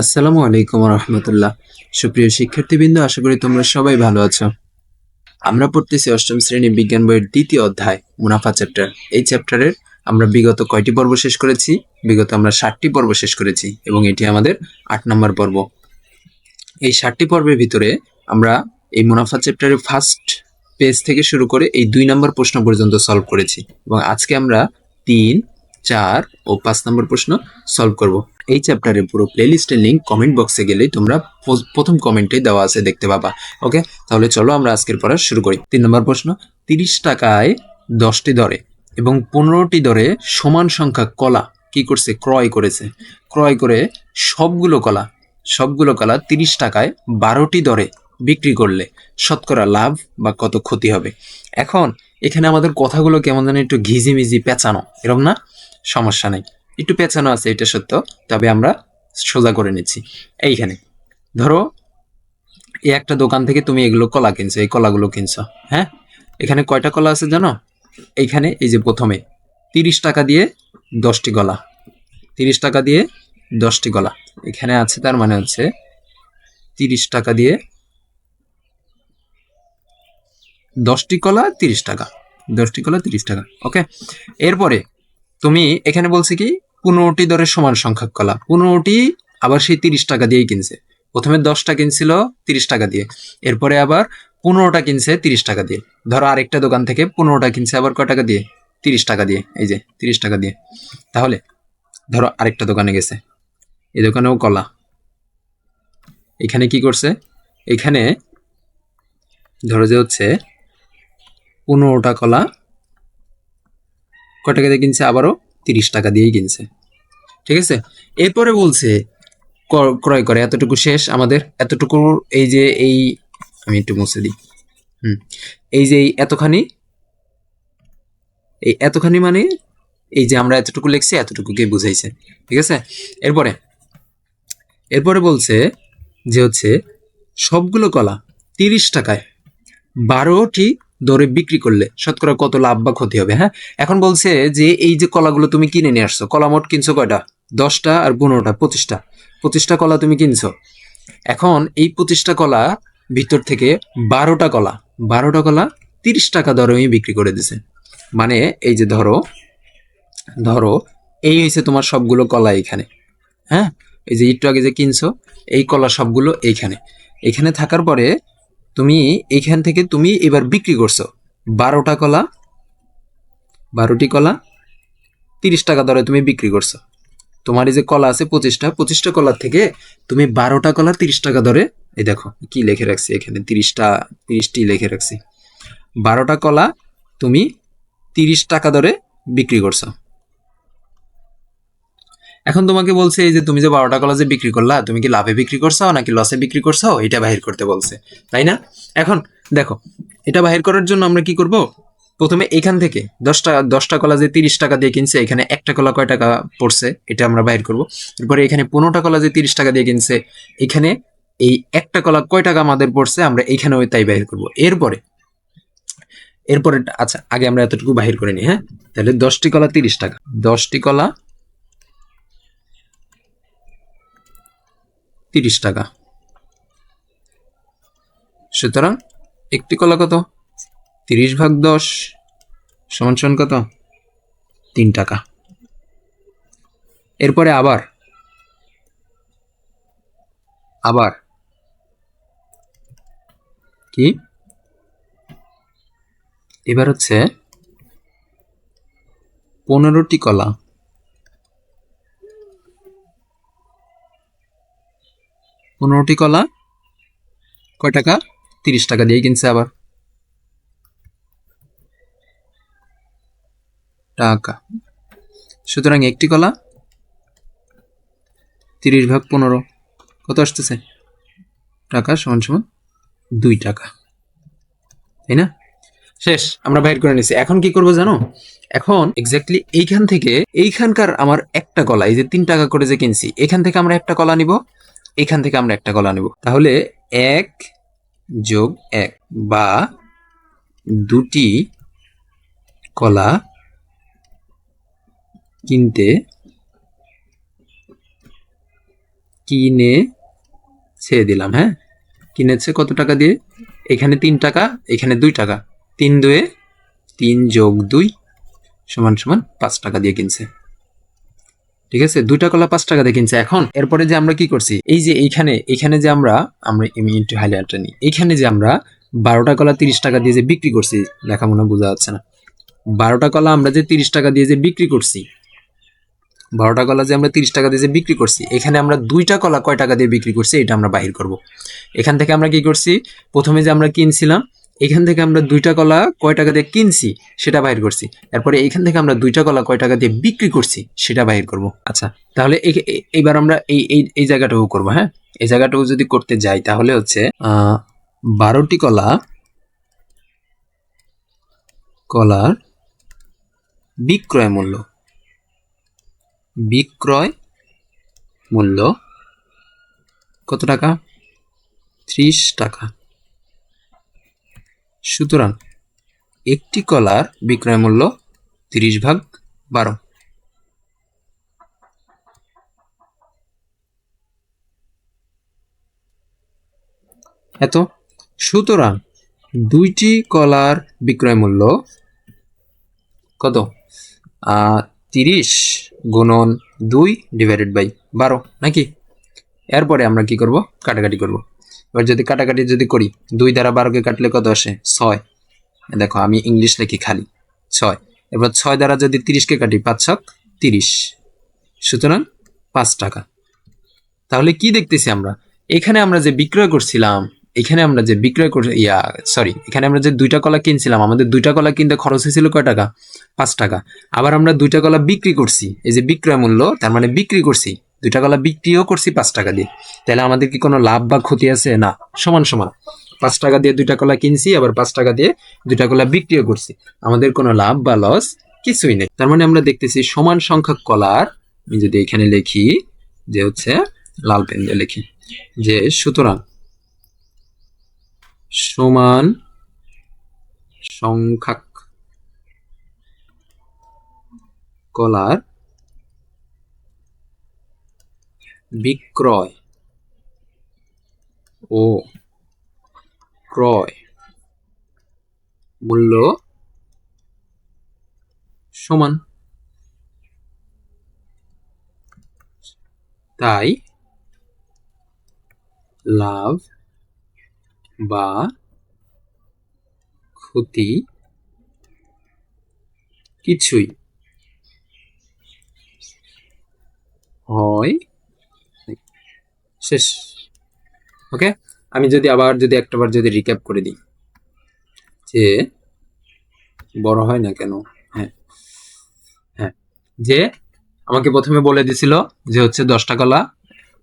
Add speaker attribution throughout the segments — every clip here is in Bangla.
Speaker 1: আসসালামু আলাইকুম রহমতুল্লাহ। সুপ্রিয় শিক্ষার্থীবৃন্দ, আশা করি তোমরা সবাই ভালো আছো। আমরা পড়তেছি অষ্টম শ্রেণি বিজ্ঞান বইয়ের দ্বিতীয় অধ্যায়, মুনাফা চ্যাপ্টার। এই চ্যাপ্টারের আমরা বিগত কয়টি পর্ব শেষ করেছি? বিগত আমরা ষাটটি পর্ব শেষ করেছি এবং এটি আমাদের আট নম্বর পর্ব। এই ষাটটি পর্বের ভিতরে আমরা এই মুনাফা চ্যাপ্টারের ফার্স্ট পেজ থেকে শুরু করে এই দুই নম্বর প্রশ্ন পর্যন্ত সলভ করেছি এবং আজকে আমরা তিন, চার ও পাঁচ নম্বর প্রশ্ন সলভ করব। এই চ্যাপ্টারের পুরো প্লেলিস্টের লিঙ্ক কমেন্ট বক্সে গেলেই তোমরা প্রথম কমেন্টে দেওয়া আছে, দেখতে পাবা। ওকে তাহলে চলো আমরা আজকের পড়া শুরু করি। তিন নম্বর প্রশ্ন, তিরিশ টাকায় দশটি দরে এবং পনেরোটি দরে সমান সংখ্যা কলা কি করছে? ক্রয় করেছে। ক্রয় করে সবগুলো কলা সবগুলো কলা তিরিশ টাকায় বারোটি দরে বিক্রি করলে শতকরা লাভ বা কত ক্ষতি হবে? এখন এখানে আমাদের কথাগুলো কেমন যেন একটু ঘিজিমিজি পেঁচানো, এরকম না? সমস্যা নেই। একটু পেছানো আছে, এটা সত্য, তবে আমরা সোজা করে নিচ্ছি। এইখানে, ধরো, এই একটা দোকান থেকে তুমি এগুলো কলা কিনছো, এই কলাগুলো কিনছো হ্যাঁ? এখানে কয়টা কলা আছে জানো? এইখানে, এই যে প্রথমে, তিরিশ টাকা দিয়ে দশটি গলা। তিরিশ টাকা দিয়ে দশটি গলা। এখানে আছে তার মানে হচ্ছে, তিরিশ টাকা দিয়ে দশটি কলা তিরিশ টাকা। দশটি কলা তিরিশ টাকা ওকে এরপরে তুমি এখানে বলছে কি, পনেরোটি দরের সমান সংখ্যক কলা পনেরোটি আবার সেই তিরিশ টাকা দিয়েই কিনছে। প্রথমে দশটা কিনছিল তিরিশ টাকা দিয়ে। এরপরে আবার পনেরোটা কিনছে তিরিশ টাকা দিয়ে। ধরো আরেকটা দোকান থেকে পনেরোটা কিনছে আবার কয় টাকা দিয়ে? তিরিশ টাকা দিয়ে। এই যে, তিরিশ টাকা দিয়ে। তাহলে ধরো আরেকটা দোকানে গেছে। এই দোকানেও কলা। এখানে কি করছে? এখানে ধরো যে হচ্ছে পনেরোটা কলা টাকা দিয়ে কিনছে? আবারও তিরিশ টাকা দিয়েই কিনছে। ঠিক আছে? এরপরে বলছে ক্রয় করে, এতটুকু শেষ আমাদের। এতটুকু এই যে এই, আমি একটু মুছে দিই। হুম। এই যে এই এতখানি এই এতখানি মানে এই যে আমরা এতটুকু লিখছি এতটুকুকে বুঝাইছে। ঠিক আছে? এরপরে এরপরে বলছে যে হচ্ছে, সবগুলো কলা তিরিশ টাকায়, বারোটি দরে বিক্রি করলে শতকরা কত লাভ বা ক্ষতি হবে হ্যাঁ? এখন বলছে যে এই যে কলাগুলো তুমি কিনে নিয়ে আসছো, কলা মোট কিনছো কয়টা? দশটা আর পনেরোটা, পঁচিশটা। পঁচিশটা কলা তুমি কিনছো। এখন এই পঁচিশটা কলা ভিতর থেকে বারোটা কলা বারোটা কলা তিরিশ টাকা দরে বিক্রি করে দিছে। মানে এই যে ধরো ধরো এই হয়েছে তোমার সবগুলো কলা এখানে হ্যাঁ? এই যে একটু আগে যে কিনছো, এই কলা সবগুলো এইখানে। এখানে থাকার পরে তুমি এইখান থেকে তুমি এবার বিক্রি করছ। বারোটা কলা, বারোটি কলা, তিরিশ টাকা দরে তুমি বিক্রি করছ। তোমার এই যে কলা আছে পঁচিশটা পঁচিশটা কলার থেকে তুমি বারোটা কলা তিরিশ টাকা দরে, এই দেখো কি লেখে রাখছি এখানে, তিরিশটা, তিরিশটি লেখে রাখছি। বারোটা কলা তুমি তিরিশ টাকা দরে বিক্রি করছ। এখন তোমাকে বলছে এই যে তুমি যে বারোটা কলা যে বিক্রি করলা, তুমি কি লাভে বিক্রি করছ নাকি লসে বিক্রি করছ এটা বাহির করতে বলছে, তাই না? এখন দেখো, এটা বাহির করার জন্য আমরা কি করব? প্রথমে এখান থেকে দশটা দশটা কলা যে তিরিশ টাকা দিয়ে কিনছে, এখানে একটা কলা কয় টাকা পড়ছে, এটা আমরা বাহির করব। এরপরে এখানে পনেরোটা কলা যে তিরিশ টাকা দিয়ে কিনছে, এখানে এই একটা কলা কয় টাকা আমাদের পড়ছে, আমরা এইখানেও তাই বাহির করব। এরপরে এরপরে আচ্ছা আগে আমরা এতটুকু বাহির করে নিই হ্যাঁ? তাহলে দশটি কলা তিরিশ টাকা, দশটি কলা তিরিশ টাকা। সুতরাং একটি কলা কত? তিরিশ ভাগ দশ সমান সমান কত? তিন টাকা। এরপরে আবার আবার, কি? এবার হচ্ছে পনেরোটি কলা। পনেরোটি কলা, কয় টাকা? তিরিশ টাকা দিয়ে কিনছে আবার। টাকা। সুতরাং একটি কলা, তিরিশ ভাগ পনেরো। কত আসতেছে? টাকা সমান সমান দুই টাকা। তাই না? শেষ, আমরা বাইর করে নিছি। এখন কি করব জানো? এখন এক্স্যাক্টলি এইখান থেকে, এইখানকার আমার একটা কলা, এই যে তিন টাকা করে যে কিনছি, এখান থেকে আমরা একটা কলা নিব। এখান থেকে আমরা একটা কলা নেব। তাহলে এক যোগ এক বা দুটি কলা কিনতে কিনেছে দিলাম হ্যাঁ? কিনেছে কত টাকা দিয়ে? এখানে তিন টাকা, এখানে দুই টাকা। তিন দুয়ে তিন যোগ দুই সমান সমান পাঁচ টাকা দিয়ে কিনছে। ঠিক আছে? দুইটা কলা পাঁচ টাকা দিয়ে কিনছে। এখন এরপরে যে আমরা কি করছি? এই যে এইখানে, এখানে যে আমরা আমরা আমি একটু হাইলাইটটা নিই। এখানে যে আমরা বারোটা কলা তিরিশ টাকা দিয়ে যে বিক্রি করছি লেখা মনে বোঝা যাচ্ছে না। বারোটা কলা আমরা যে তিরিশ টাকা দিয়ে যে বিক্রি করছি, বারোটা কলা যে আমরা তিরিশ টাকা দিয়ে যে বিক্রি করছি, এখানে আমরা দুইটা কলা কয় টাকা দিয়ে বিক্রি করছি, এটা আমরা বাহির করব। এখান থেকে আমরা কি করছি? প্রথমে যে আমরা কিনছিলাম এখান থেকে আমরা দুইটা কলা কয় টাকা দিয়ে কিনছি সেটা বাহির করছি। এরপরে এখান থেকে আমরা দুইটা কলা কয় টাকা দিয়ে বিক্রি করছি সেটা বাহির করব। আচ্ছা তাহলে এইবার আমরা এই এই জায়গাটাও করব হ্যাঁ? এই জায়গাটাও যদি করতে যাই তাহলে হচ্ছে বারোটি কলা কলার বিক্রয় মূল্য। বিক্রয় মূল্য কত টাকা? ত্রিশ টাকা। সুতরাং একটি কলার বিক্রয় মূল্য তিরিশ ভাগ বারো। এত। সুতরাং দুইটি কলার বিক্রয় মূল্য কত? তিরিশ গুণন দুই ডিভাইডেড বাই বারো, নাকি? এরপরে আমরা কি করব? কাটাকাটি করব। এবার যদি কাটাকাটি যদি করি, দুই দ্বারা বারোকে কাটলে কত আসে? ছয়। দেখো, আমি ইংলিশ লিখি খালি। ছয়। এবার ছয় দ্বারা যদি তিরিশকে কাটি, পাঁচ ছক তিরিশ। সুতরাং পাঁচ টাকা। তাহলে কি দেখতেছি আমরা? এখানে আমরা যে বিক্রয় করছিলাম, এখানে আমরা যে বিক্রয় কর, ইয়া সরি এখানে আমরা যে দুইটা কলা কিনছিলাম, আমাদের দুইটা কলা কিনতে খরচ হয়েছিল কয় টাকা? পাঁচ টাকা। আবার আমরা দুইটা কলা বিক্রি করছি। এই যে বিক্রয় মূল্য, তার মানে বিক্রি করছি। দুইটা কলা বিক্রিও করছি পাঁচ টাকা দিয়ে। তাহলে আমাদের কি কোনো লাভ বা ক্ষতি আছে? না, সমান সমান। পাঁচ টাকা দিয়ে দুইটা কলা কিনছি, আবার পাঁচ টাকা দিয়ে দুইটা কলা বিক্রিও করছি। আমাদের কোনো লাভ বা লস কিছুই নেই। তার মানে আমরা দেখতেছি সমান সংখ্যক কলার, আমি যদি এখানে লিখি, যে হচ্ছে লাল পেন দিয়ে লিখি, যে সুতরাং সমান সংখ্যক কলার বিক্রয় ও ক্রয় মূল্য সমান তাই লাভ বা ক্ষতি কিছুই হয়। শেষ। ওকে আমি যদি আবার যদি একটাবার যদি রিক্যাপ করে দিই, যে বড় হয় না কেন? হ্যাঁ। হ্যাঁ। যে আমাকে প্রথমে বলে দিছিল যে হচ্ছে দশটা কলা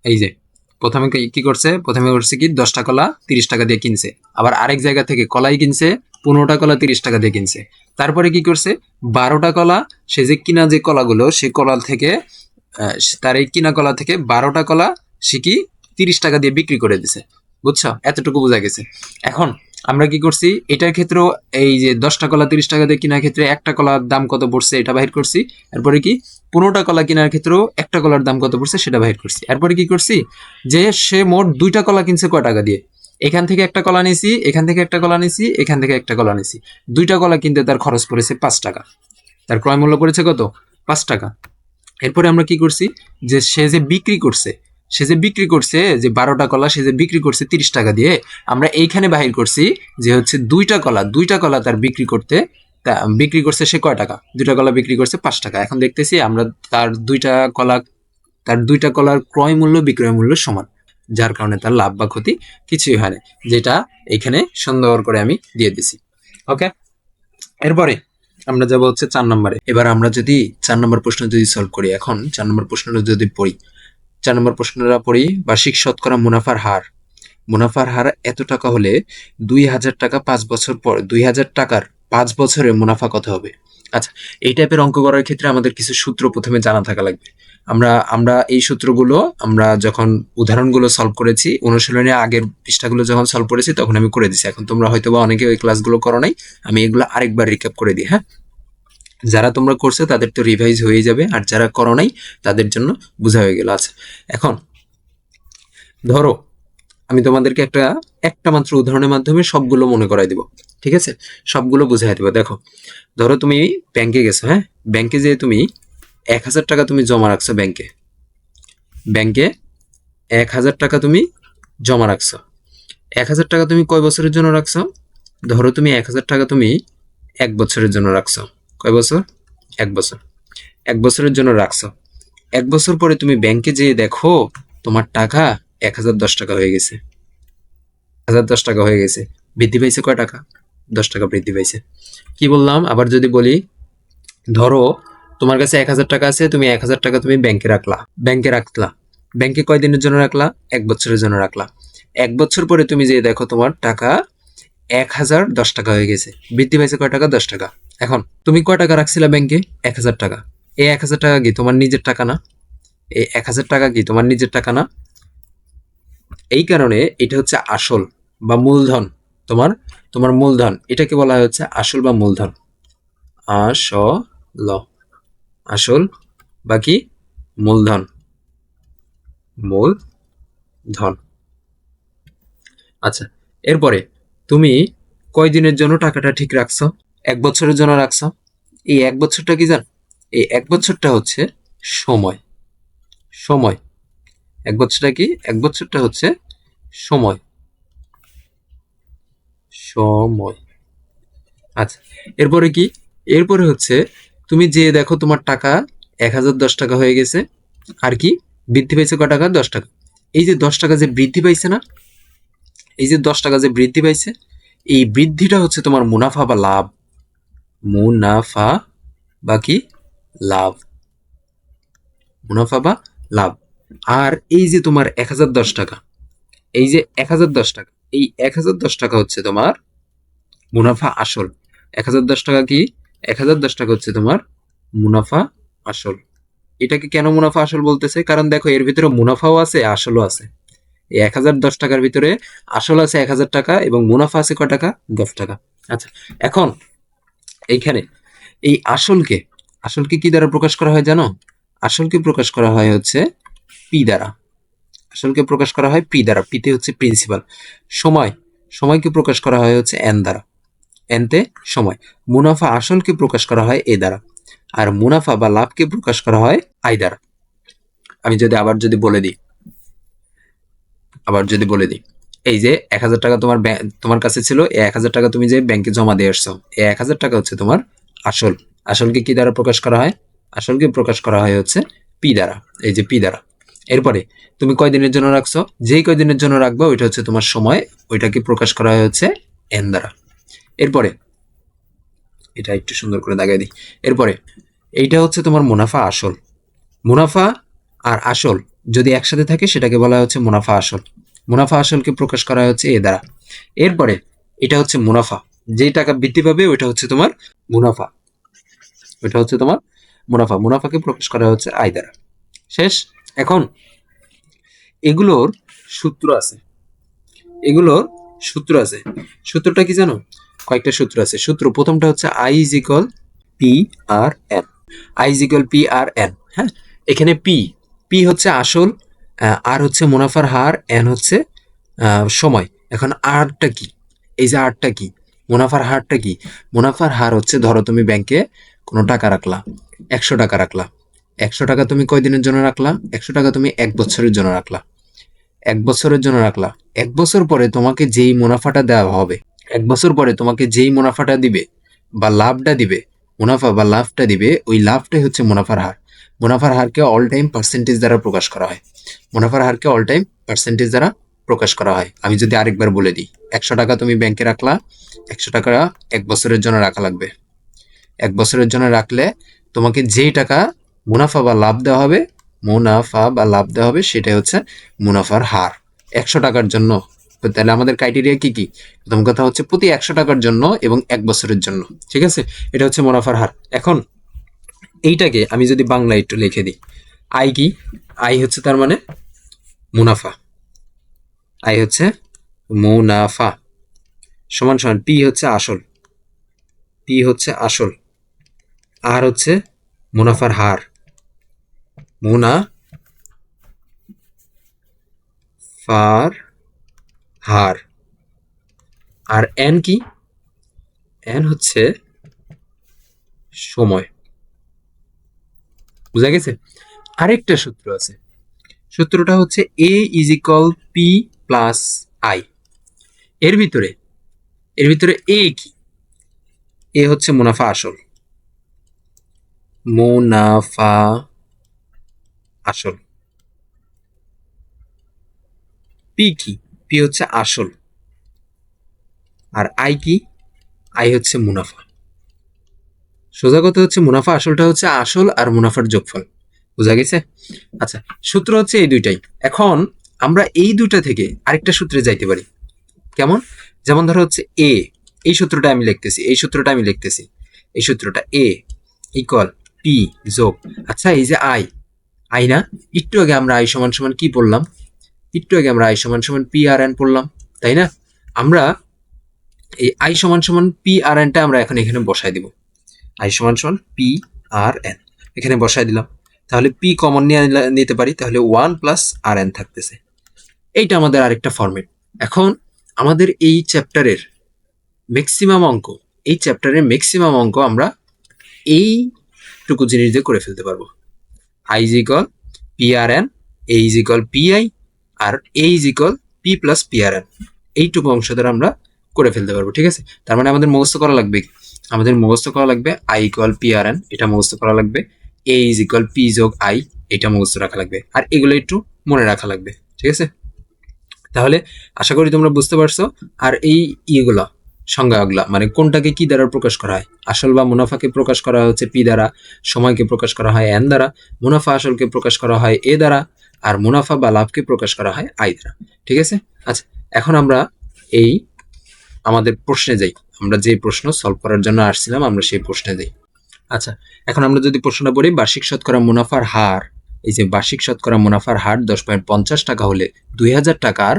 Speaker 1: এই যে প্রথমে কি- করছে? প্রথমে করছে কি দশটা কলা তিরিশ টাকা দিয়ে কিনছে। আবার আরেক জায়গা থেকে কলাই কিনছে পনেরোটা কলা তিরিশ টাকা দিয়ে কিনছে। তারপরে কি করছে? বারোটা কলা সে যে কিনা যে কলাগুলো সেই কলা থেকে তার এই কিনা কলা থেকে বারোটা কলা সে কি তিরিশ টাকা দিয়ে বিক্রি করে দিছে। বুঝছ? এতটুকু বোঝা গেছে। এখন আমরা কি করছি? এটার ক্ষেত্রেও এই যে দশটা কলা তিরিশ টাকা দিয়ে কেনার ক্ষেত্রে একটা কলার দাম কত পড়ছে এটা বাহির করছি। এরপরে কি পনেরোটা কলা কেনার ক্ষেত্রেও একটা কলার দাম কত পড়ছে সেটা বাহির করছি। এরপরে কি করছি? যে সে মোট দুইটা কলা কিনছে কয় টাকা দিয়ে? এখান থেকে একটা কলা নিছি, এখান থেকে একটা কলা নিছি, এখান থেকে একটা কলা নিছি। দুইটা কলা কিনতে তার খরচ পড়েছে পাঁচ টাকা। তার ক্রয় মূল্য পড়েছে কত? পাঁচ টাকা। এরপরে আমরা কি করছি? যে সে যে বিক্রি করছে সে যে বিক্রি করছে, যে বারোটা কলা সে যে বিক্রি করছে তিরিশ টাকা দিয়ে, আমরা এইখানে বাহির করছি যে হচ্ছে দুইটা কলা দুইটা কলা তার বিক্রি করতে, তা বিক্রি করছে সে কয় টাকা? দুইটা কলা বিক্রি করছে পাঁচ টাকা। এখন দেখতেছি আমরা তার দুইটা কলা, তার দুইটা কলার ক্রয় মূল্য, বিক্রয় মূল্য সমান। যার কারণে তার লাভ বা ক্ষতি কিছুই হয় না, যেটা এখানে সুন্দর করে আমি দিয়ে দিছি। ওকে এরপরে আমরা যাব হচ্ছে চার নম্বরে। এবার আমরা যদি চার নম্বর প্রশ্ন যদি সলভ করি এখন, চার নম্বর প্রশ্নটা যদি পড়ি চার নম্বর প্রশ্নটা পড়ি, বার্ষিক শতকরা মুনাফার হার। মুনাফার হার এত টাকা হলে দুই হাজার টাকা পাঁচ বছর পর, দুই হাজার টাকার পাঁচ বছরে মুনাফা কত হবে? আচ্ছা এই টাইপের অঙ্ক করার ক্ষেত্রে আমাদের কিছু সূত্র প্রথমে জানা থাকা লাগবে। আমরা আমরা এই সূত্রগুলো, আমরা যখন উদাহরণগুলো সলভ করেছি অনুশীলনে আগের পৃষ্ঠাগুলো যখন সলভ করেছি, তখন আমি করে দিছি। এখন তোমরা হয়তো বা অনেকে ওই ক্লাসগুলো করো নাই, আমি এগুলো আরেকবার রিক্যাপ করে দিই হ্যাঁ? যারা তোমরা করছ তাদের তো রিভাইজ হয়ে যাবে, আর যারা করো নাই, তাদের জন্য বোঝা হয়ে গেল। আচ্ছা এখন ধরো, আমি তোমাদেরকে একটা একটা মাত্র উদাহরণের মাধ্যমে সবগুলো মনে করাই দিব, ঠিক আছে? সবগুলো বুঝাই দিব। দেখো, ধরো তুমি ব্যাংকে গেছো হ্যাঁ? ব্যাংকে যেয়ে তুমি এক হাজার টাকা তুমি জমা রাখছো ব্যাংকে ব্যাংকে এক হাজার টাকা তুমি জমা রাখছো। এক হাজার টাকা তুমি কয় বছরের জন্য রাখছো? ধরো তুমি এক হাজার টাকা তুমি এক বছরের জন্য রাখছো। কয় বছর? এক বছর। এক বছরের জন্য রাখছো। এক বছর পরে তুমি ব্যাংকে যেয়ে দেখো, তোমার টাকা এক হাজার দশ টাকা হয়ে গেছে। হাজার দশ টাকা হয়ে গেছে। বৃদ্ধি পাইছে কয় টাকা? দশ টাকা বৃদ্ধি পাইছে। কি বললাম? আবার যদি বলি, ধরো তোমার কাছে এক হাজার টাকা আছে, তুমি এক হাজার টাকা তুমি ব্যাংকে রাখলা। ব্যাংকে রাখলা। ব্যাংকে কয় দিনের জন্য রাখলা? এক বছরের জন্য রাখলা। এক বছর পরে তুমি যে দেখো তোমার টাকা এক হাজার দশ টাকা হয়ে গেছে। বৃদ্ধি পাইছে কয় টাকা? দশ টাকা। এখন, তুমি কয় টাকা রাখছিলে ব্যাংকে? এক হাজার টাকা। এই এক হাজার টাকা কি তোমার নিজের টাকা না? এই এক হাজার টাকা কি তোমার নিজের টাকা না? এই কারণে এটা হচ্ছে আসল বা মূলধন। তোমার তোমার মূলধন, এটাকে বলা হচ্ছে আসল বা মূলধন। আসল। আসল বা কি? মূলধন। মূলধন। আচ্ছা এরপরে তুমি কয় দিনের জন্য টাকাটা ঠিক রাখছো? এক বছরের জন্য রাখছো। এই এক বছরটা কি জান? এই এক বছরটা হচ্ছে সময়। সময়। এক বছরটা কি? এক বছরটা হচ্ছে সময়। সময়। আচ্ছা এরপরে কি? এরপরে হচ্ছে তুমি যে দেখো তোমার টাকা এক হাজার দশ টাকা হয়ে গেছে, আর কি? বৃদ্ধি পাইছে ক টাকা? দশ টাকা। এই যে দশ টাকা যে বৃদ্ধি পাইছে না, এই যে দশ টাকা যে বৃদ্ধি পাইছে, এই বৃদ্ধিটা হচ্ছে তোমার মুনাফা বা লাভ। মুনাফা বা কি? লাভ। মুনাফা বা লাভ। আর এই যে তোমার এক হাজার দশ টাকা, এই যে এক হাজার দশ টাকা, এই এক হাজার দশ টাকা হচ্ছে তোমার মুনাফা আসল। এক হাজার দশ টাকা কি? এক হাজার দশ টাকা হচ্ছে তোমার মুনাফা আসল। এটাকে কেন মুনাফা আসল বলতেছে? কারণ দেখো, এর ভিতরে মুনাফাও আছে, আসলও আছে। এই এক হাজার দশ টাকার ভিতরে আসল আছে এক হাজার টাকা এবং মুনাফা আছে কয় টাকা? দশ টাকা। আচ্ছা এখন এইখানে। এই আসলকে আসলকে কি দ্বারা প্রকাশ করা হয় জানো? আসলকে প্রকাশ করা হয় হচ্ছে পি দ্বারা। আসলকে প্রকাশ করা হয় পি দ্বারা পিতে হচ্ছে প্রিন্সিপাল সময়, সময়কে প্রকাশ করা হয় হচ্ছে এন দ্বারা। এনতে সময়। মুনাফা আসলকে প্রকাশ করা হয় এ দ্বারা। আর মুনাফা বা লাভকে প্রকাশ করা হয় আই দ্বারা। আমি যদি আবার যদি বলে দিই, আবার যদি বলে দিই। এই যে এক হাজার টাকা তোমার তোমার কাছে ছিল, এই এক হাজার টাকা তুমি যে ব্যাংকে জমা দিয়ে আসছো, এই এক হাজার টাকা হচ্ছে তোমার আসল। আসলকে কি দ্বারা প্রকাশ করা হয়? আসলকে প্রকাশ করা হয় হচ্ছে পি দ্বারা, এই যে পি দ্বারা। এরপরে, তুমি কয়দিনের জন্য রাখছো? যেই কয়দিনের জন্য রাখব, ওইটা হচ্ছে তোমার সময়, ওইটাকে প্রকাশ করা হয় হচ্ছে এন দ্বারা। এরপরে, এটা একটু সুন্দর করে দাগাই দিই। এরপরে, এইটা হচ্ছে তোমার মুনাফা আসল। মুনাফা আর আসল যদি একসাথে থাকে, সেটাকে বলা হচ্ছে মুনাফা আসল। মুনাফা আসলকে প্রকাশ করা হচ্ছে এ দ্বারা। এরপরে এটা হচ্ছে মুনাফা। যেই টাকা বৃদ্ধি পাবে, ওইটা হচ্ছে তোমার মুনাফা। ওইটা হচ্ছে তোমার মুনাফা। মুনাফাকে প্রকাশ করা হচ্ছে আয় দ্বারা। শেষ। এখন এগুলোর সূত্র আছে। এগুলোর সূত্র আছে। সূত্রটা কি জানো? কয়েকটা সূত্র আছে। সূত্র প্রথমটা হচ্ছে I is equal P R N. I is equal P R N. হ্যাঁ? এখানে পি। পি হচ্ছে আসল আর হচ্ছে মুনাফার হার এন হচ্ছে সময়। এখন আরটা কি? এই যে আরটা কি? মুনাফার হারটা কি? মুনাফার হার হচ্ছে, ধরো তুমি ব্যাংকে কোনো টাকা রাখলা, একশো টাকা রাখলা। একশো টাকা তুমি কয়দিনের জন্য রাখলা? একশো টাকা তুমি এক বছরের জন্য রাখলা। এক বছরের জন্য রাখলা। এক বছর পরে তোমাকে যেই মুনাফাটা দেওয়া হবে, এক বছর পরে তোমাকে যেই মুনাফাটা দিবে, বা লাভটা দিবে, মুনাফা বা লাভটা দিবে, ওই লাভটাই হচ্ছে মুনাফার হার। মুনাফার হারকে অল টাইম পার্সেন্টেজ দ্বারা প্রকাশ করা হয়। মুনাফার হারকে অল টাইম পার্সেন্টেজ দ্বারা প্রকাশ করা হয়। আমি যদি আরেকবার বলে দিই, একশো টাকা তুমি ব্যাংকে রাখলা, একশো টাকা এক বছরের জন্য রাখা লাগবে। এক বছরের জন্য রাখলে তোমাকে যেই টাকা মুনাফা বা লাভ দেওয়া হবে, মুনাফা বা লাভ দেওয়া হবে সেটাই হচ্ছে মুনাফার হার। একশো টাকার জন্য। তাহলে আমাদের ক্রাইটেরিয়া কি কি? প্রথম কথা হচ্ছে প্রতি একশো টাকার জন্য এবং এক বছরের জন্য। ঠিক আছে? এটা হচ্ছে মুনাফার হার। এখন এইটাকে আমি যদি বাংলায় একটু লিখে দিই। আই কি? আই হচ্ছে তার মানে মুনাফা। আই হচ্ছে মুনাফা। সমান সমান পি হচ্ছে আসল। পি হচ্ছে আসল। আর হচ্ছে মুনাফার হার। মুনা ফার হার। আর এন কি? এন হচ্ছে সময়। বুঝা গেছে? আরেকটা সূত্র আছে। সূত্রটা হচ্ছে A is equal P plus I এর ভিতরে এর ভিতরে এ কি? এ হচ্ছে মুনাফা আসল। মুনাফা আসল। পি কি? পি হচ্ছে আসল। আর আই কি? আই হচ্ছে মুনাফা। সোজা কথা হচ্ছে মুনাফা আসলটা হচ্ছে আসল আর মুনাফার যোগফল। বোঝা গেছে? আচ্ছা সূত্র হচ্ছে এই দুইটাই। এখন আমরা এই দুইটা থেকে আরেকটা সূত্রে যাইতে পারি। কেমন? যেমন ধরো হচ্ছে এ এই সূত্রটা আমি লিখতেছি, এই সূত্রটা আমি লিখতেছি। এই সূত্রটা এ ইকল পি যোগ আচ্ছা এই যে আই আই না? একটু আগে আমরা আই সমান সমান কি পড়লাম? একটু আগে আমরা আই সমান সমান পি আর এন পড়লাম, তাই না? আমরা এই আই সমান সমান পি আর এনটা আমরা এখন এখানে বসাই দিব। আই সমান সমান পি আর এন এখানে বসাই দিলাম। তাহলে পি কমন নিয়ে নিতে পারি। তাহলে ওয়ান প্লাস আর এন থাকতেছে। এইটা আমাদের আরেকটা ফর্মেট এখন আমাদের এই চ্যাপ্টারের ম্যাক্সিমাম অঙ্ক, এই চ্যাপ্টারের ম্যাক্সিমাম অঙ্ক আমরা এইটুকু জিনিস দিয়ে করে ফেলতে পারব। I is equal P R N A is equal P I R A is equal P plus P R N এইটুকু অংশ দ্বারা আমরা করে ফেলতে পারব, ঠিক আছে? তার মানে আমাদের মুখস্থ করা লাগবে। কি? আমাদের মুখস্থ করা লাগবে I equal P R N এটা মুখস্থ করা লাগবে। এ ইজ ইকুয়াল পি যোগ আই এটা মুখস্থ রাখা লাগবে। আর এগুলো একটু মনে রাখা লাগবে, ঠিক আছে? তাহলে আশা করি তোমরা বুঝতে পারছ। আর এই ইয়েগুলা সংজ্ঞাগুলা মানে কোনটাকে কি দ্বারা প্রকাশ করা হয়? আসল বা মুনাফাকে প্রকাশ করা হচ্ছে পি দ্বারা, সময়কে প্রকাশ করা হয় এন দ্বারা, মুনাফা আসলকে প্রকাশ করা হয় এ দ্বারা, আর মুনাফা বা লাভকে প্রকাশ করা হয় আই দ্বারা, ঠিক আছে? আচ্ছা এখন আমরা এই আমাদের প্রশ্নে যাই। আমরা যে প্রশ্ন সলভ করার জন্য আসছিলাম, আমরা সেই প্রশ্নে যাই আচ্ছা এখন আমরা যদি প্রশ্নটা বলি বার্ষিক শতকরা মুনাফার হার, এই যে বার্ষিক শতকরা মুনাফার হার দশ পয়েন্ট পঞ্চাশ টাকা হলে দুই হাজার টাকার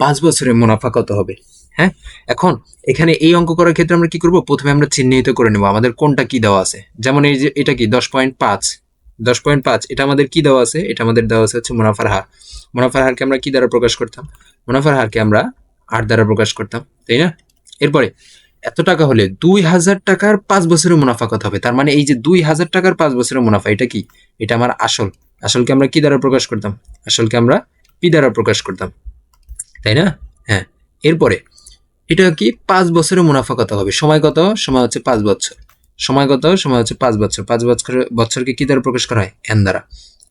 Speaker 1: পাঁচ বছরের মুনাফা কত হবে? হ্যাঁ এখন এখানে এই অঙ্ক করার ক্ষেত্রে আমরা কি করব? প্রথমে আমরা চিহ্নিত করে নেব, আমাদের কোনটা কি দেওয়া আছে? যেমন এই যে এটা কি, দশ পয়েন্ট পাঁচ? দশ পয়েন্ট পাঁচ, এটা আমাদের কি দেওয়া আছে? এটা আমাদের দেওয়া আছে হচ্ছে মুনাফার হার। মুনাফার হারকে আমরা কি দ্বারা প্রকাশ করতাম? মুনাফার হারকে আমরা আট দ্বারা প্রকাশ করতাম, তাই না? এরপরে এত টাকা হলে দুই হাজার টাকার পাঁচ বছরের মুনাফা কত হবে। তার মানে এই যে দুই হাজার টাকার পাঁচ বছরের মুনাফা, এটা কি? এটা আমার আসল। আসলকে আমরা কি দ্বারা প্রকাশ করতাম? আসলকে আমরা পি দ্বারা প্রকাশ করতাম। তাই না? হ্যাঁ। এরপরে, এটা কি পাঁচ বছরের মুনাফা কত হবে? সময় কত? সময় হচ্ছে পাঁচ বছর। সময় কত? সময় হচ্ছে পাঁচ বছর। পাঁচ বছর বছরকে কি দ্বারা প্রকাশ করা হয়? এন দ্বারা।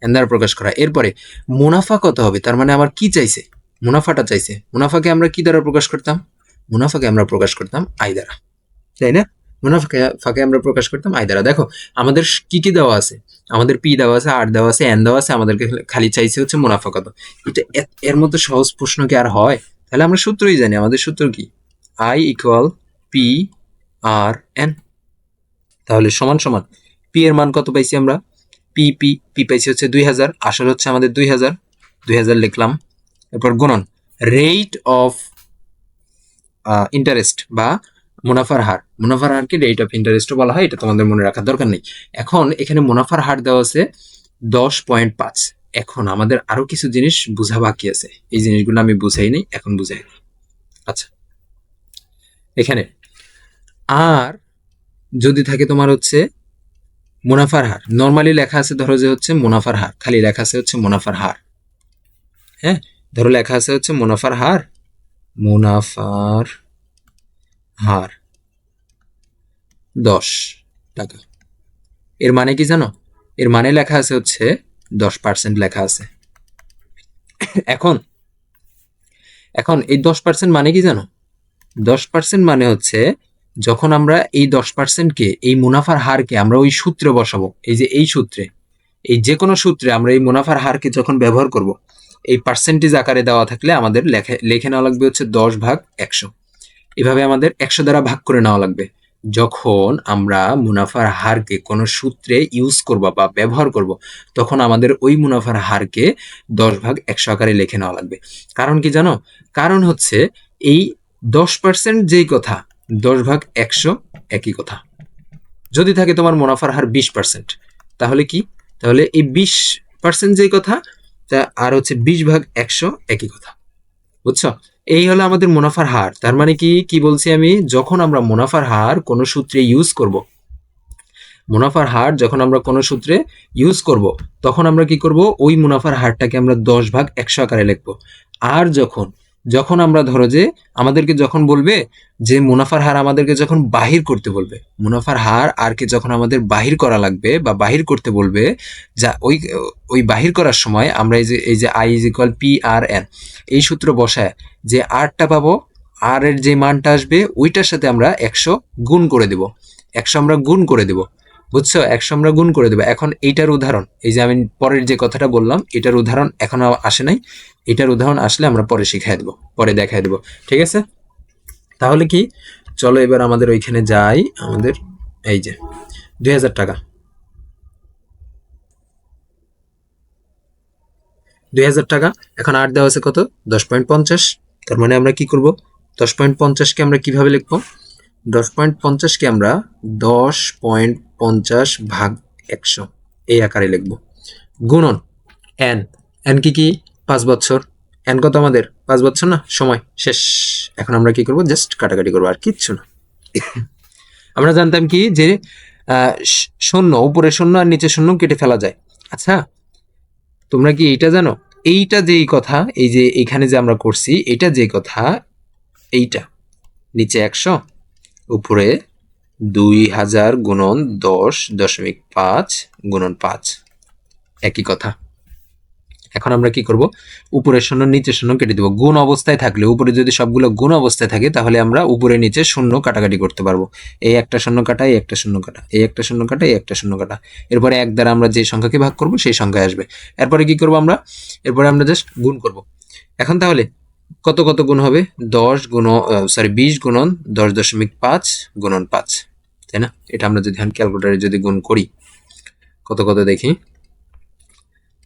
Speaker 1: এন দ্বারা প্রকাশ করা হয়। এরপরে, মুনাফা কত হবে? তার মানে আমার কি চাইছে? মুনাফাটা চাইছে। মুনাফাকে আমরা কি দ্বারা প্রকাশ করতাম? মুনাফাকে আমরা প্রকাশ করতাম আই দ্বারা তাই না? মুনাফাকে, ফাঁকে আমরা প্রকাশ করতাম আই দ্বারা দেখো, আমাদের কি কি দেওয়া আছে? আমাদের পি দেওয়া আছে, আর দেওয়া আছে, এন দেওয়া আছে, আমাদেরকে খালি চাইছে হচ্ছে মুনাফা কত? এটা এর মধ্যে সহজ প্রশ্ন কি আর হয়? তাহলে আমরা সূত্রই জানি, আমাদের সূত্র কি? I equal P R N. তাহলে সমান সমান, পি এর মান কত পাইছি আমরা? পি পি পি পাইছি হচ্ছে দুই হাজার, আসল হচ্ছে আমাদের দুই হাজার। দুই হাজার লিখলাম। এরপর গুণন রেট অফ ইন্টারেস্ট বা মুনাফার হার। মুনাফার হারকে রেট অফ ইন্টারেস্টও বলা হয়, এটা তোমাদের মনে রাখার দরকার নেই। এখন এখানে মুনাফার হার দেওয়া আছে দশ পয়েন্ট পাঁচ। এখন আমাদের আরও কিছু জিনিস বোঝা বাকি আছে। এই জিনিসগুলো আমি বুঝাই নাই, এখন বুঝাই দিই। আচ্ছা। এখানে, আর যদি থাকে তোমার হচ্ছে মুনাফার হার। নর্মালি লেখা আছে, ধরো যে হচ্ছে মুনাফার হার। খালি লেখা আছে হচ্ছে মুনাফার হার। হ্যাঁ? ধরো লেখা আছে হচ্ছে মুনাফার হার মুনাফার হার দশ টাকা। এর মানে কি জানো? এর মানে লেখা আছে হচ্ছে দশ পার্সেন্ট লেখা আছে। এখন এখন এই দশ পার্সেন্ট মানে কি জানো? দশ পার্সেন্ট মানে হচ্ছে যখন আমরা এই দশ পার্সেন্টকে, এই মুনাফার হারকে আমরা ওই সূত্রে বসাবো, এই যে এই সূত্রে, এই যে কোনো সূত্রে আমরা এই মুনাফার হারকে যখন ব্যবহার করব এই পার্সেন্টেজ আকারে দেওয়া থাকলে আমাদের লেখে, লিখে নেওয়া লাগবে হচ্ছে দশ ভাগ একশো। এভাবে আমাদের একশো দ্বারা ভাগ করে নেওয়া লাগবে। যখন আমরা মুনাফার হারকে কোনো সূত্রে ইউজ করব বা ব্যবহার করব, তখন আমাদের ওই মুনাফার হারকে দশ ভাগ একশো আকারে লিখে নেওয়া লাগবে। কারণ কি জানো? কারণ হচ্ছে এই দশ পার্সেন্ট যেই কথা, দশ ভাগ একশো একই কথা। যদি থাকে তোমার মুনাফার হার বিশ পার্সেন্ট তাহলে কি? তাহলে এই বিশ পার্সেন্ট যেই কথা তা আর হচ্ছে বিশ ভাগ একশো একই কথা। বুঝছ? এই হলো আমাদের মুনাফার হার। তার মানে কি? কি বলছি আমি? যখন আমরা মুনাফার হার কোনো সূত্রে ইউজ করব, মুনাফার হার যখন আমরা কোনো সূত্রে ইউজ করব, তখন আমরা কি করব? ওই মুনাফার হারটাকে আমরা দশ ভাগ একশো আকারে লিখব। আর যখন যখন আমরা ধরো যে আমাদেরকে যখন বলবে যে মুনাফার হার আমাদেরকে যখন বাহির করতে বলবে, মুনাফার হার আর কি যখন আমাদের বাহির করা লাগবে বা বাহির করতে বলবে, যা ওই ওই বাহির করার সময় আমরা এই যে এই যে I is equal P R N এই সূত্র বসায় যে আরটা পাবো আর এর যে মানটা আসবে ওইটার সাথে আমরা একশো গুণ করে দেব। একশো আমরা গুণ করে দেব। বুঝছ? একশো আমরা গুণ করে দেবো। এখন এইটার উদাহরণ, এই যে আমি পরের যে কথাটা বললাম, এটার উদাহরণ এখনও আসে নাই। এটার উদাহরণ আসলে আমরা পরে শিখাই দেবো, পরে দেখাই দেবো, ঠিক আছে? তাহলে কি? চলো এবার আমাদের ওইখানে যাই, আমাদের এই যে, দুই হাজার টাকা। দুই হাজার টাকা, এখন আট দেওয়া আছে কত? দশ পয়েন্ট পঞ্চাশ। তার মানে আমরা কি করব? দশ পয়েন্ট পঞ্চাশকে আমরা কীভাবে লিখব? দশ পয়েন্ট পঞ্চাশকে আমরা দশ পয়েন্ট পঞ্চাশ ভাগ একশো, এই আকারে লিখব। গুণন এন এন কি কি? পাঁচ বছর। এন কত আমাদের? পাঁচ বছর না? সময়। শেষ। এখন আমরা কি করব? জাস্ট কাটাকাটি করব আর কিচ্ছু না। আমরা জানতাম কি যে শূন্য, উপরে শূন্য আর নিচে শূন্য কেটে ফেলা যায়। আচ্ছা তোমরা কি এইটা জানো? এইটা যেই কথা, এই যে এখানে যে আমরা করছি, এটা যে কথা, এইটা। নিচে একশো, উপরে দুই হাজার গুণন দশ দশমিক পাঁচ গুণন পাঁচ। একই কথা। এখন আমরা কি করব? উপরে শূন্য নিচে শূন্য কেটে দেবো। গুণ অবস্থায় থাকলে, উপরে যদি সবগুলো গুণ অবস্থায় থাকে, তাহলে আমরা উপরে, নিচে শূন্য কাটাকাটি করতে পারব। এই একটা শূন্য কাটা এই একটা শূন্য কাটা এই একটা শূন্য কাটা এই একটা শূন্য কাটা। এরপরে এক দ্বারা আমরা যে সংখ্যাকে ভাগ করব, সেই সংখ্যায় আসবে। এরপরে কি করব আমরা? এরপরে আমরা জাস্ট গুণ করব। এখন তাহলে, কত কত গুণ হবে? দশ গুণ সরি বিশ গুণন দশ দশমিক পাঁচ গুণন পাঁচ। তাই না? এটা আমরা যদি ক্যালকুলেটারে যদি গুণ করি, কত কত দেখি?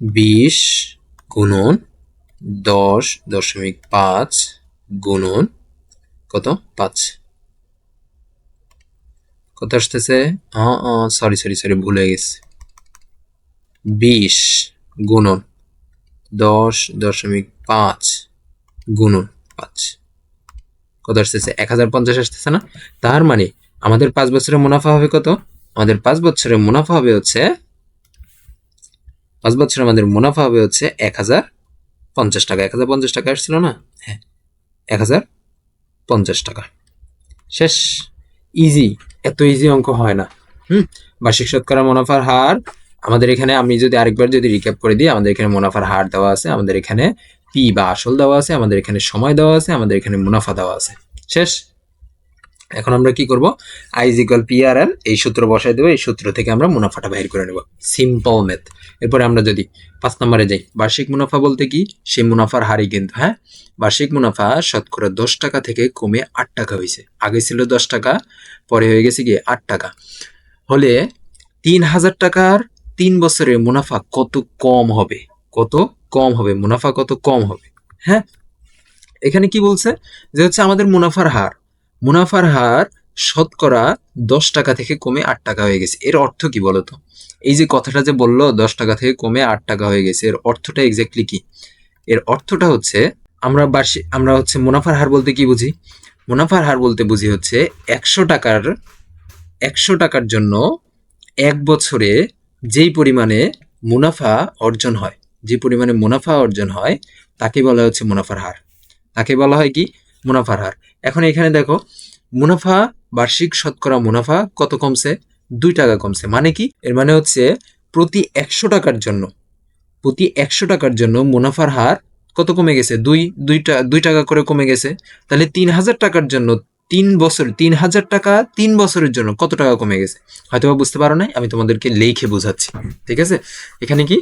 Speaker 1: বিশ গুণন দশ দশমিক পাঁচ গুণন কত? পাঁচ। কত আসতেছে? সরি সরি সরি ভুলে গেছে। বিশ গুণন দশ দশমিক পাঁচ গুণন পাঁচ। কত আসতেছে? এক হাজার পঞ্চাশ আসতেছে না? তার মানে আমাদের পাঁচ বছরের মুনাফা হবে কত? আমাদের পাঁচ বছরের মুনাফা হবে হচ্ছে পাঁচ বছরে আমাদের মুনাফা হবে হচ্ছে এক হাজার পঞ্চাশ টাকা। এক হাজার পঞ্চাশ টাকা আসছিল না? হ্যাঁ এক হাজার পঞ্চাশ টাকা। শেষ। ইজি এত ইজি অঙ্ক হয় না। হুম? বার্ষিক শতকরা মুনাফার হার আমাদের এখানে আমি যদি আরেকবার যদি রিক্যাপ করে দিই, আমাদের এখানে মুনাফার হার দেওয়া আছে, আমাদের এখানে পি বা আসল দেওয়া আছে, আমাদের এখানে সময় দেওয়া আছে, আমাদের এখানে মুনাফা দেওয়া আছে। শেষ। এখন আমরা কি করব? আই ইকুয়াল পি আর এই সূত্র বসাই দেবো, এই সূত্র থেকে আমরা মুনাফাটা বের করে নেব। সিম্পল মেথ এরপরে আমরা যদি পাঁচ নম্বরে যাই, বার্ষিক মুনাফা বলতে কি? সেই মুনাফার হারই কিন্তু হ্যাঁ? বার্ষিক মুনাফা শতকরা দশ টাকা থেকে কমে আট টাকা হয়েছে। আগে ছিল দশ টাকা, পরে হয়ে গেছে কি আট টাকা। হলে তিন হাজার টাকার তিন বছরের মুনাফা কত কম হবে? কত কম হবে? মুনাফা কত কম হবে? হ্যাঁ? এখানে কি বলছে? যে হচ্ছে আমাদের মুনাফার হার। মুনাফার হার শতকরা দশ টাকা থেকে কমে আট টাকা হয়ে গেছে। এর অর্থ কি বলতো? এই যে কথাটা যে বলল, দশ টাকা থেকে কমে আট টাকা হয়ে গেছে, এর অর্থটা এক্স্যাক্টলি কি? এর অর্থটা হচ্ছে, আমরা বার্ষিক, আমরা হচ্ছে মুনাফার হার বলতে কি বুঝি? মুনাফার হার বলতে বুঝি হচ্ছে একশো টাকার একশো টাকার জন্য এক বছরে যেই পরিমাণে মুনাফা অর্জন হয়, যে পরিমাণে মুনাফা অর্জন হয়, তাকে বলা হচ্ছে মুনাফার হার। তাকে বলা হয় কি? মুনাফার হার। এখন এখানে দেখো, মুনাফা, বার্ষিক শতকরা মুনাফা কত কমছে? দুই টাকা কমছে। মানে কি? এর মানে হচ্ছে প্রতি একশো টাকার জন্য, প্রতি একশো টাকার জন্য মুনাফার হার কত কমে গেছে? দুই দুইটা দুই টাকা করে কমে গেছে। তাহলে তিন হাজার টাকার জন্য তিন বছর, তিন হাজার টাকা তিন বছরের জন্য কত টাকা কমে গেছে? হয়তো বুঝতে পারো নাই, আমি তোমাদেরকে লেখে বোঝাচ্ছি। ঠিক আছে? এখানে কি?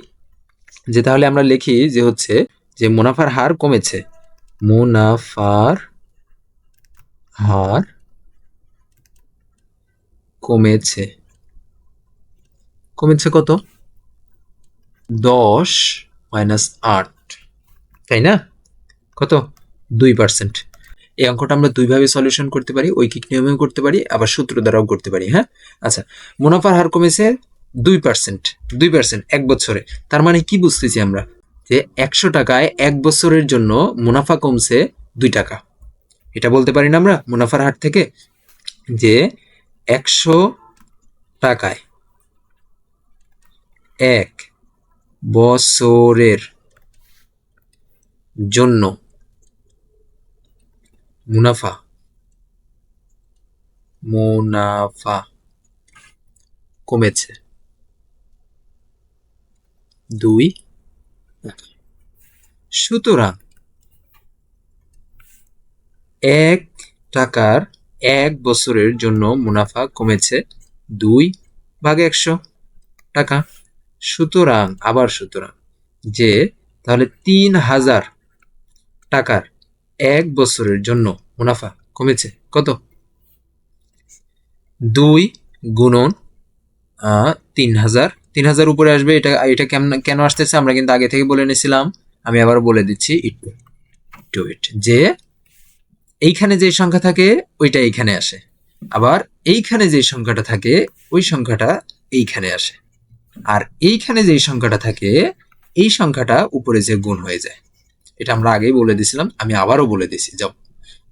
Speaker 1: যে তাহলে আমরা লিখি যে হচ্ছে যে মুনাফার হার কমেছে। মুনাফার হার কমেছে। কমেছে কত? দশ মাইনাস আট। তাই না? কত? দুই পার্সেন্ট এই অঙ্কটা আমরা দুইভাবে সলিউশন করতে পারি ঐকিক নিয়মেও করতে পারি, আবার সূত্র দ্বারাও করতে পারি হ্যাঁ? আচ্ছা মুনাফার হার কমেছে দুই পার্সেন্ট দুই পার্সেন্ট এক বছরে। তার মানে কি বুঝতেছি আমরা? যে একশো টাকায় এক বছরের জন্য মুনাফা কমছে দুই টাকা। এটা বলতে পারি না আমরা, মুনাফার হাট থেকে, যে একশো টাকায় এক বছরের জন্য মুনাফা মুনাফা কমেছে দুই। সুতরাং এক টাকার এক বছরের জন্য মুনাফা কমেছে দুই ভাগ একশো টাকা। সুতরাং আবার সুতরাং যে তাহলে তিন হাজার টাকার এক বছরের জন্য মুনাফা কমেছে কত? দুই গুণন তিন হাজার। তিন হাজার উপরে আসবে এটা এটা কেমন কেন আসতেছে আমরা কিন্তু আগে থেকে বলে নিয়েছিলাম। আমি আবার বলে দিচ্ছি একটু একটু wait, যে এইখানে যে সংখ্যা থাকে, ওইটা এইখানে আসে। আবার এইখানে যে সংখ্যাটা থাকে, ওই সংখ্যাটা এইখানে আসে। আর এইখানে যে সংখ্যাটা থাকে, এই সংখ্যাটা উপরে যে গুণ হয়ে যায়। এটা আমরা আগেই বলে দিছিলাম আমি আবারও বলে দিছি যাও,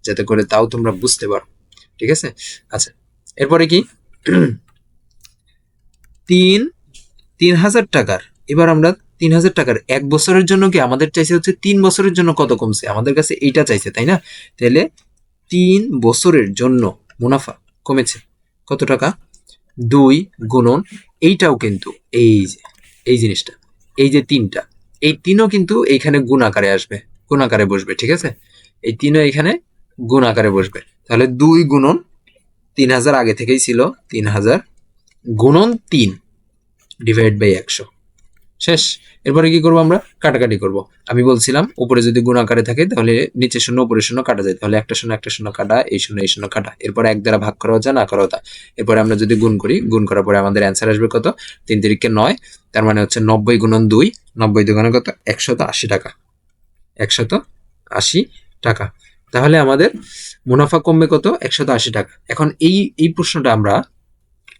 Speaker 1: যাতে করে তাও তোমরা বুঝতে পারো। ঠিক আছে? আচ্ছা এরপরে কি? তিন তিন হাজার টাকার। এবার আমরা তিন হাজার টাকার। এক বছরের জন্য কি আমাদের চাইছে হচ্ছে তিন বছরের জন্য কত কমছে? আমাদের কাছে এইটা চাইছে, তাই না? তাহলে তিন বছরের জন্য মুনাফা কমেছে। কত টাকা? দুই গুণন এইটাও কিন্তু এই যে, এই জিনিসটা, এই যে তিনটা, এই তিনও কিন্তু এইখানে গুণ আকারে আসবে, গুণ আকারে বসবে, ঠিক আছে? এই তিনও এখানে গুণ আকারে বসবে। তাহলে দুই গুণন তিন হাজার আগে থেকেই ছিল তিন হাজার গুণন তিন ডিভাইড বাই একশো। শেষ। এরপরে কি করব আমরা? কাটাকাটি করব। আমি বলছিলাম, উপরে যদি গুণ আকারে থাকে, তাহলে নিচে শূন্য, উপরে শূন্য কাটা যায়। তাহলে একটা শূন্য একটা শূন্য কাটা, এই শূন্য এই শূন্য কাটা। এরপর এক দ্বারা ভাগ করা যায় না করা তা এরপরে আমরা যদি গুণ করি, গুণ করার পরে আমাদের অ্যান্সার আসবে কত? তিন তিরিখকে নয়। তার মানে হচ্ছে নব্বই গুণন দুই। নব্বই দুগুণে কত? একশত আশি টাকা। একশত আশি টাকা। তাহলে আমাদের মুনাফা কমবে কত? একশত আশি টাকা। এখন এই এই প্রশ্নটা আমরা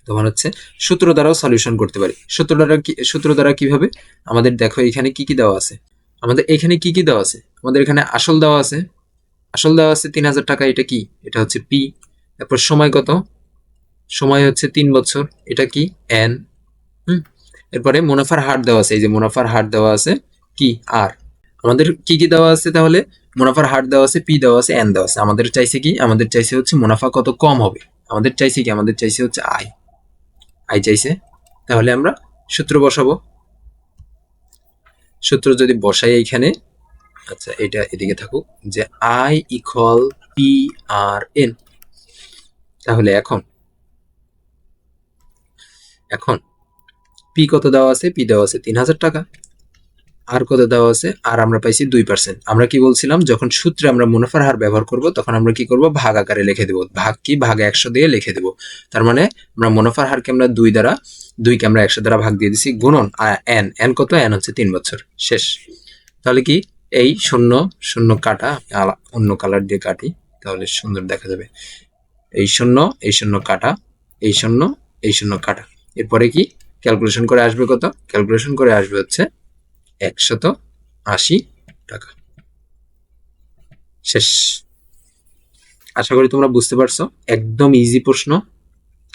Speaker 1: তোমার হচ্ছে সূত্র দ্বারাও সলিউশন করতে পারি। সূত্র দ্বারা কি, সূত্র দ্বারা কীভাবে? আমাদের দেখো এখানে কি কি দেওয়া আছে। আমাদের এখানে কি কি দেওয়া আছে? আমাদের এখানে আসল দেওয়া আছে। আসল দেওয়া আছে তিন হাজার টাকা, এটা কি? এটা হচ্ছে পি তারপর সময় কত? সময় হচ্ছে তিন বছর, এটা কি? এন হুম? এরপরে মুনাফার হার দেওয়া আছে, এই যে মুনাফার হার দেওয়া আছে কি? আর আমাদের কি কি দেওয়া আছে তাহলে? মুনাফার হার দেওয়া আছে পি দেওয়া আছে এন দেওয়া আছে। আমাদের চাইছে কি? আমাদের চাইছে হচ্ছে মুনাফা কত কম হবে। আমাদের চাইছে কি? আমাদের চাইছে হচ্ছে আয় আই চাইছে, তাহলে আমরা সূত্র বসাবো। সূত্র যদি বসাই এইখানে আচ্ছা এটা এদিকে থাকুক, যে I equal P R N তাহলে এখন এখন পি কত দেওয়া আছে? পি দেওয়া আছে তিন হাজার টাকা। আর কত দেওয়া আছে? আর আমরা পাইছি দুই পার্সেন্ট আমরা কি বলছিলাম? যখন সূত্রে আমরা মুনাফার হার ব্যবহার করব, তখন আমরা কি করব? ভাগ আকারে লিখে দেব। ভাগ কি? ভাগ একশো দিয়ে লিখে দেব। তার মানে আমরা মুনাফার হারকে আমরা দুই দ্বারা, দুইকে আমরা একশো দ্বারা ভাগ দিয়ে দিছি, গুণন আর এন এন কত? এন হচ্ছে তিন বছর। শেষ। তাহলে কি? এই শূন্য শূন্য কাটা অন্য কালার দিয়ে কাটি, তাহলে সুন্দর দেখা যাবে। এই শূন্য এই শূন্য কাটা, এই শূন্য এই শূন্য কাটা। এরপরে কি? ক্যালকুলেশন করে আসবে কত? ক্যালকুলেশন করে আসবে হচ্ছে একশত আশি টাকা। শেষ। আশা করি তোমরা বুঝতে পারছ। একদম ইজি প্রশ্ন।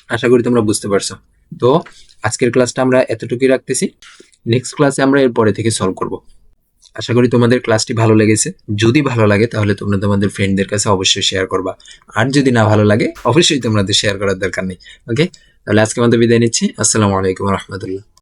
Speaker 1: আশা করি তোমরা বুঝতে পারছ। তো আজকের ক্লাসটা আমরা এতটুকুই রাখতেছি। নেক্সট ক্লাসে আমরা এর পরে থেকে সলভ করব। আশা করি তোমাদের ক্লাসটি ভালো লেগেছে। যদি ভালো লাগে, তাহলে তোমরা তোমাদের ফ্রেন্ডদের কাছে অবশ্যই শেয়ার করবা। আর যদি না ভালো লাগে, অবশ্যই তোমাদের শেয়ার করার দরকার নেই। ওকে তাহলে আজকে আমাদের বিদায় নিচ্ছি। আসসালামু আলাইকুম রহমতুল্লাহ।